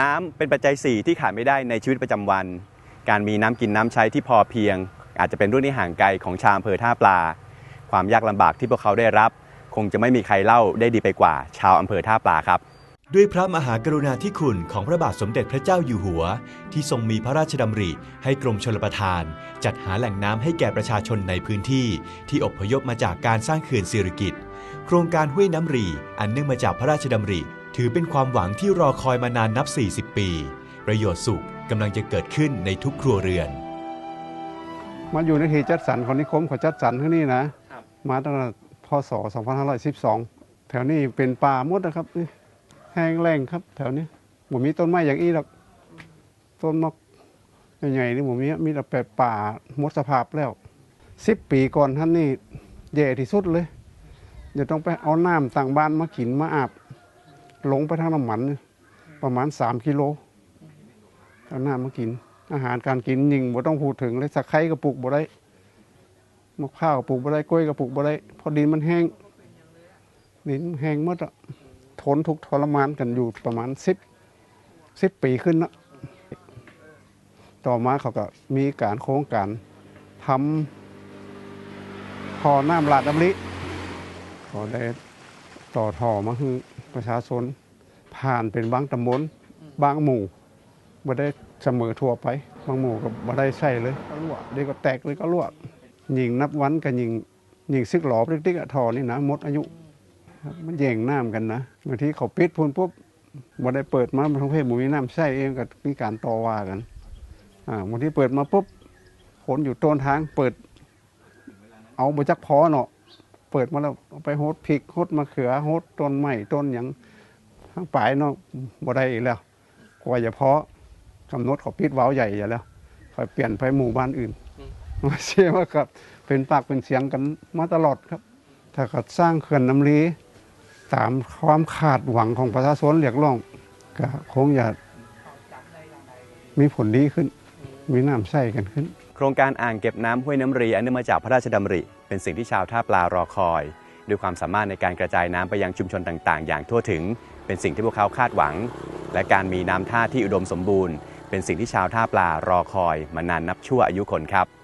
น้ำเป็นปัจจัย 4 ที่ขาดไม่ได้ในชีวิตประจำวัน การมีน้ำกินน้ำใช้ที่พอเพียง อาจจะเป็นเรื่องที่ห่างไกลของชาวอำเภอท่าปลา ความยากลำบากที่พวกเขาได้รับ คงจะไม่มีใครเล่าได้ดีไปกว่า ชาวอำเภอท่าปลาครับ ด้วยพระมหากรุณาธิคุณของพระบาทสมเด็จพระเจ้าอยู่หัว ที่ทรงมีพระราชดำริ ให้กรมชลประทาน จัดหาแหล่งน้ำให้แก่ประชาชนในพื้นที่ ที่อพยพมาจากการสร้างเขื่อนสิริกิตโครงการห้วยน้ำรี อันเนื่องมาจากพระราชดำริ ถือเป็นความหวังที่รอคอยมานานนับ 40 ปี ประโยชน์สุขกำลังจะเกิดขึ้นในทุกครัวเรือน มาอยู่ในเขตจัดสรรของนิคมเขาจัดสรรที่นี่นะ มาตั้งแต่พศ 2512 แถวนี้เป็นป่าหมดนะครับนี่แห้งแล้งครับ แถวนี้ผมมีต้นไม้อย่างอี้หรอก ต้นมะใหญ่ๆนี่ผมมีมีแต่แบบป่าหมดสภาพแล้วสิบปีก่อนท่านนี่แย่ที่สุดเลยเดี๋ยวต้องไปเอาน้ำต่างบ้านมากินมาอาบ หลงไปทางน้ำมันประมาณ 3 กิโลเอาน้ำมากิน อาหารการกินยิงบ่ต้องพูดถึงเลยสักไข่กระปุกบ่ได้มะพร้าวกระปุกบ่ได้กล้วยกระปุกบ่ได้เพอดินมันแห้งดินแห้งหมดอะทนทุกทรมานกันอยู่ประมาณสิบสิบปีขึ้นนะต่อมาเขาก็มีการโครงการทำท่อน้ำลาดดำริขอได้ ต่อท่อมาคือประชาชนผ่านเป็นบางตำบลบางหมู่บ่ได้เสมอทั่วไป บางหมู่ก็บ่ได้ใช่เลยก็รั่วเดี๋ยวก็แตกเลยก็รั่วยิงนับวันกับยิงยิงซึกหลอเล็กๆอะทอนี่นะหมดอายุครับมันแย่งน้ำกันนะบางทีเขาปิดพูนปุ๊บบ่ได้เปิดมาทั้งเพศหมู่มีน้ำใช้เองก็มีการต่อว่ากันอ่าบางทีเปิดมาปุ๊บคนอยู่ต้นทางเปิด เอาบ่จักพอเนาะ เปิดมาแล้วเอาไปโฮดพริกโฮดมะเขือโฮดต้นไม้ต้นหยังทั้งปลายเนาะบ่ได้อีกแล้วกว่าจะเพาะกำหนดเขาปิดเว้าใหญ่อย่าแล้วคอยเปลี่ยนไปหมู่บ้านอื่นมาเชื่อว่าครับ เป็นปากเป็นเสียงกันมาตลอดครับ ถ้าเขาสร้างเขื่อนน้ำลีตามความคาดหวังของประชาชนเรียกร้องก็คงจะมีผลดีขึ้น มีน้ำใส่กันขึ้น โครงการอ่างเก็บน้ำห้วยน้ำรีอันเนื่องมาจากพระราชดำริ เป็นสิ่งที่ชาวท่าปลารอคอย ด้วยความสามารถในการกระจายน้ำไปยังชุมชนต่างๆ อย่างทั่วถึง เป็นสิ่งที่พวกเขาคาดหวัง และการมีน้ำท่าที่อุดมสมบูรณ์ เป็นสิ่งที่ชาวท่าปลารอคอย มานานนับชั่วอายุคนครับ